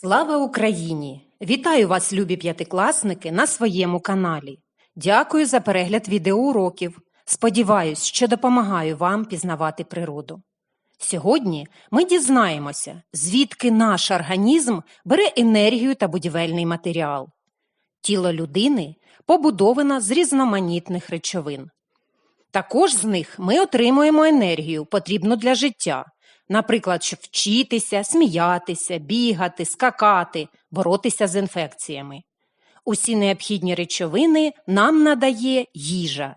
Слава Україні! Вітаю вас, любі п'ятикласники, на своєму каналі. Дякую за перегляд відеоуроків. Сподіваюсь, що допомагаю вам пізнавати природу. Сьогодні ми дізнаємося, звідки наш організм бере енергію та будівельний матеріал. Тіло людини побудовано з різноманітних речовин. Також з них ми отримуємо енергію, потрібну для життя, наприклад, щоб вчитися, сміятися, бігати, скакати, боротися з інфекціями. Усі необхідні речовини нам надає їжа.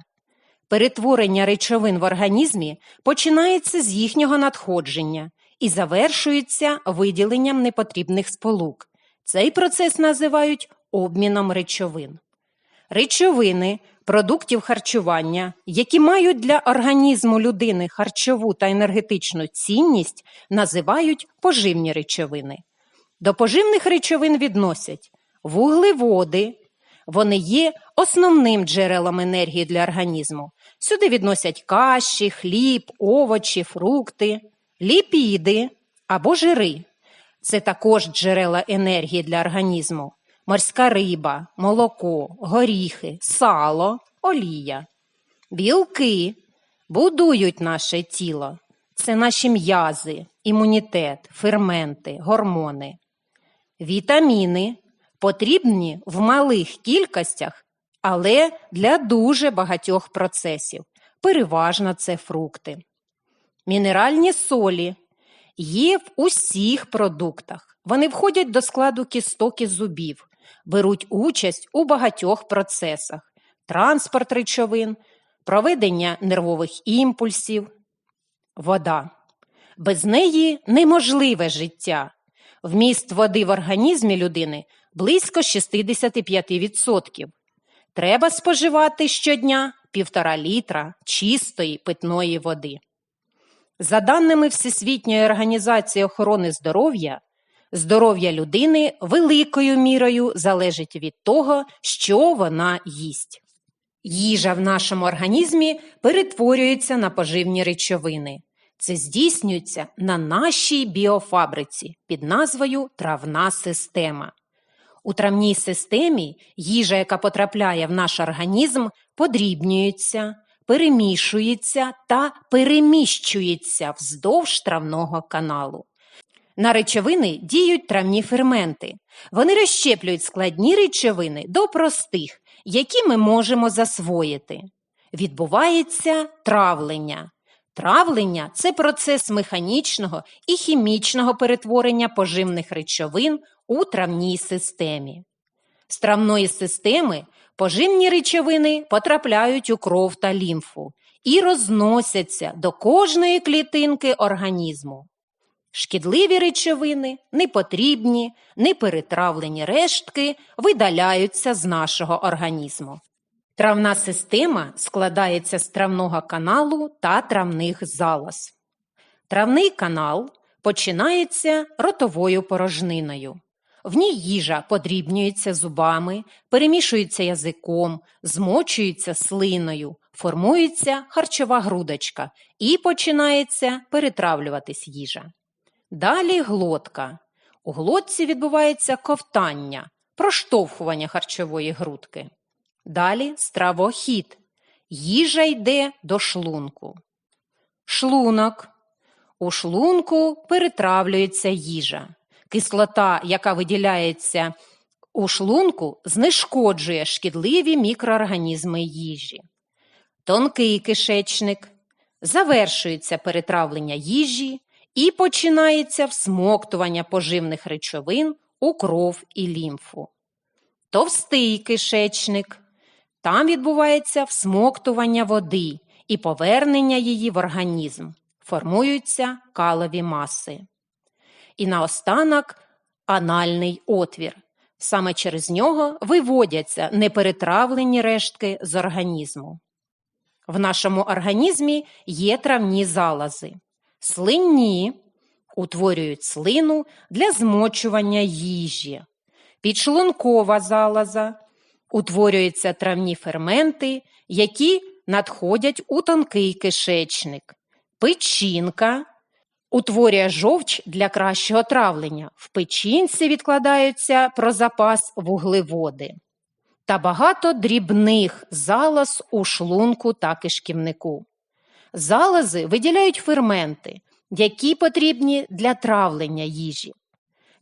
Перетворення речовин в організмі починається з їхнього надходження і завершується виділенням непотрібних сполук. Цей процес називають обміном речовин. Речовини продуктів харчування, які мають для організму людини харчову та енергетичну цінність, називають поживні речовини. До поживних речовин відносять вуглеводи, вони є основним джерелом енергії для організму. Сюди відносять каші, хліб, овочі, фрукти, ліпіди або жири. Це також джерела енергії для організму морська риба, молоко, горіхи, сало, олія. Білки будують наше тіло. Це наші м'язи, імунітет, ферменти, гормони. Вітаміни потрібні в малих кількостях, але для дуже багатьох процесів. Переважно це фрукти. Мінеральні солі є в усіх продуктах. Вони входять до складу кісток і зубів, беруть участь у багатьох процесах: транспорт речовин, проведення нервових імпульсів, вода. Без неї неможливе життя. Вміст води в організмі людини близько 65%. Треба споживати щодня півтора літра чистої питної води. За даними Всесвітньої організації охорони здоров'я, здоров'я людини великою мірою залежить від того, що вона їсть. Їжа в нашому організмі перетворюється на поживні речовини. Це здійснюється на нашій біофабриці під назвою травна система. У травній системі їжа, яка потрапляє в наш організм, подрібнюється, перемішується та переміщується вздовж травного каналу. На речовини діють травні ферменти. Вони розщеплюють складні речовини до простих, які ми можемо засвоїти. Відбувається травлення. Травлення це процес механічного і хімічного перетворення поживних речовин у травній системі. З травної системи поживні речовини потрапляють у кров та лімфу і розносяться до кожної клітинки організму. Шкідливі речовини, непотрібні, неперетравлені рештки видаляються з нашого організму. Травна система складається з травного каналу та травних залоз. Травний канал починається ротовою порожниною. В ній їжа подрібнюється зубами, перемішується язиком, змочується слиною, формується харчова грудочка і починається перетравлюватись їжа. Далі глотка. У глотці відбувається ковтання, проштовхування харчової грудки. Далі стравохід. Їжа йде до шлунку. Шлунок. У шлунку перетравлюється їжа. Кислота, яка виділяється у шлунку, знешкоджує шкідливі мікроорганізми їжі. Тонкий кишечник. Завершується перетравлення їжі і починається всмоктування поживних речовин у кров і лімфу. Товстий кишечник. Там відбувається всмоктування води і повернення її в організм. Формуються калові маси. І наостанок анальний отвір. Саме через нього виводяться неперетравлені рештки з організму. В нашому організмі є травні залози. Слинні утворюють слину для змочування їжі. Підшлункова залоза утворюються травні ферменти, які надходять у тонкий кишечник. Печінка Утворює жовч для кращого травлення. В печінці відкладаються про запас вуглеводи та багато дрібних залоз у шлунку та кишківнику. Залози виділяють ферменти, які потрібні для травлення їжі.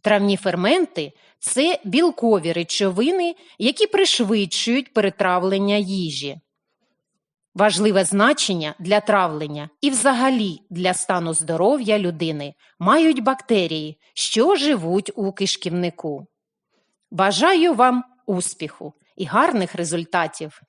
Травні ферменти це білкові речовини, які пришвидшують перетравлення їжі. Важливе значення для травлення і взагалі для стану здоров'я людини мають бактерії, що живуть у кишківнику. Бажаю вам успіху і гарних результатів!